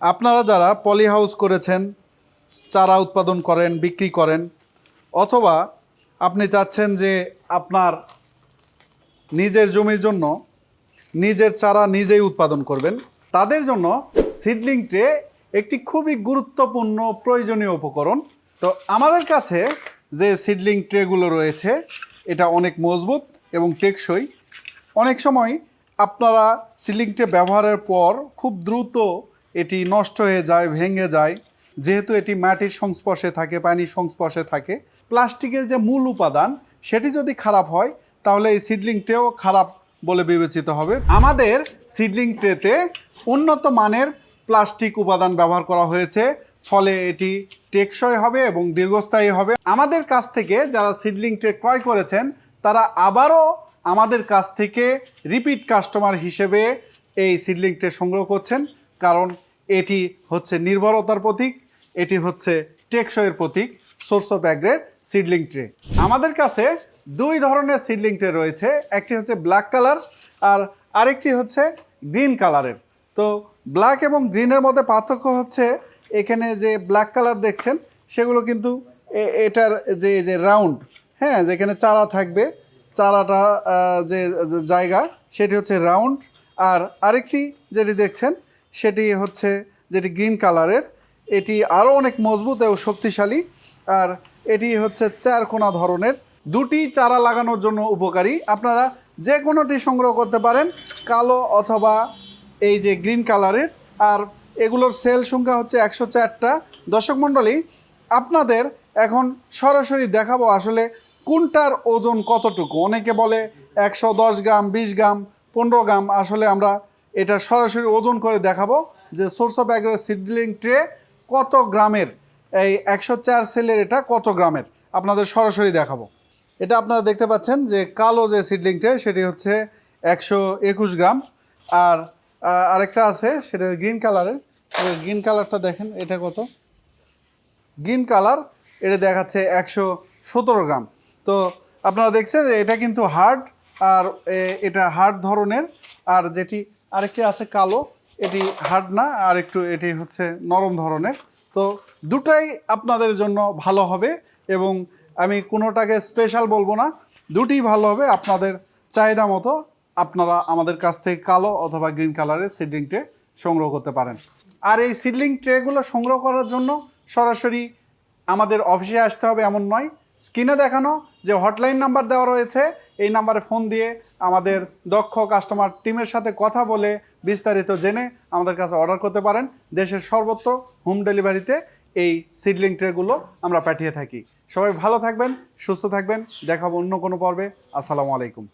আপনারা যারা পলি হাউস করেছেন, চারা উৎপাদন করেন, বিক্রি করেন, অথবা আপনি চাচ্ছেন যে আপনার নিজের জমির জন্য নিজের চারা নিজেই উৎপাদন করবেন, তাদের জন্য সিডলিং ট্রে একটি খুবই গুরুত্বপূর্ণ প্রয়োজনীয় উপকরণ। তো আমাদের কাছে যে সিডলিং ট্রেগুলো রয়েছে, এটা অনেক মজবুত এবং টেকসই। অনেক সময় আপনারা সিডলিং ট্রে ব্যবহারের পর খুব দ্রুত এটি নষ্ট হয়ে যায়, ভেঙে যায়। যেহেতু এটি মাটির সংস্পর্শে থাকে, পানির সংস্পর্শে থাকে। প্লাস্টিকের যে মূল উপাদান, সেটি যদি খারাপ হয়, তাহলে এই সিডলিং ট্রেও খারাপ বলে বিবেচিত হবে। আমাদের সিডলিং ট্রেতে উন্নত মানের প্লাস্টিক উপাদান ব্যবহার করা হয়েছে। ফলে এটি টেকসই হবে এবং দীর্ঘস্থায়ী হবে। আমাদের কাছ থেকে যারা সিডলিং ট্রে ক্রয় করেছেন, তারা আবারও আমাদের কাছ থেকে রিপিট কাস্টমার হিসেবে এই সিডলিং ট্রে সংগ্রহ করছেন। কারণ এটি হচ্ছে নির্ভরতার প্রতীক, এটি হচ্ছে টেকসইয়ের প্রতীক source of agro seedling tray আমাদের কাছে দুই ধরনের সিডলিং ট্রে রয়েছে, একটি হচ্ছে ব্ল্যাক কালার আর আরেকটি হচ্ছে গ্রিন কালারের তো ব্ল্যাক এবং গ্রিনের মধ্যে পার্থক্য হচ্ছে এখানে যে ব্ল্যাক কালার দেখছেন, সেগুলো কিন্তু এটার যে যে রাউন্ড হ্যাঁ যেখানে চারা থাকবে, চারাটা যে জায়গা, সেটি হচ্ছে রাউন্ড আর আরেকটি যেটি দেখছেন সেটি হচ্ছে যেটি গ্রিন কালারের। এটি আরও অনেক মজবুত এবং শক্তিশালী। আর এটি হচ্ছে চার কোনা ধরনের। দুটি চারা লাগানোর জন্য উপকারী। আপনারা যে কোনোটি সংগ্রহ করতে পারেন কালো অথবা এই যে গ্রিন কালারের। আর এগুলোর সেল সংখ্যা হচ্ছে একশো চারটা। দর্শক মণ্ডলী, আপনাদের এখন সরাসরি দেখাবো আসলে কোনটার ওজন কতটুকু। অনেকে বলে একশো দশ গ্রাম, বিশ গ্রাম, পনেরো গ্রাম। আসলে আমরা এটা সরাসরি ওজন করে দেখাবো যে source of agro seedling tray কত গ্রামের? এই একশো চার সেলের এটা কত গ্রামের? আপনাদের সরাসরি দেখাবো। এটা আপনারা দেখতে পাচ্ছেন যে কালো যে সিডলিং ট্রে সেটি হচ্ছে একশো একুশ গ্রাম। আর আরেকটা আছে, সেটা গ্রিন কালারের গ্রিন কালারটা দেখেন, এটা কত? গ্রিন কালার এটা দেখাচ্ছে একশো সতেরো গ্রাম। তো আপনারা দেখছেন এটা কিন্তু হার্ড আর এটা হার্ড ধরনের, আর যেটি আরেকটি আছে কালো, এটি হার্ড না, আর একটু এটি হচ্ছে নরম ধরনের। তো দুটাই আপনাদের জন্য ভালো হবে এবং আমি কোনোটাকে স্পেশাল বলব না, দুটি ভালো হবে আপনাদের চাহিদা মতো। আপনারা আমাদের কাছ থেকে কালো অথবা গ্রিন কালারের সিডলিং ট্রে সংগ্রহ করতে পারেন। আর এই সিডলিং ট্রেগুলো সংগ্রহ করার জন্য সরাসরি আমাদের অফিসে আসতে হবে এমন নয় স্ক্রিনে দেখানো যে হটলাইন নাম্বার দেওয়া রয়েছে, এই নাম্বারে ফোন দিয়ে আমাদের দক্ষ কাস্টমার টিমের সাথে কথা বলে বিস্তারিত জেনে আমাদের কাছে অর্ডার করতে পারেন। দেশের সর্বত্র হোম ডেলিভারিতে এই সিডলিং ট্রেগুলো আমরা পাঠিয়ে থাকি। সবাই ভালো থাকবেন, সুস্থ থাকবেন। দেখাবো অন্য কোনো পর্বে। আসসালামু আলাইকুম।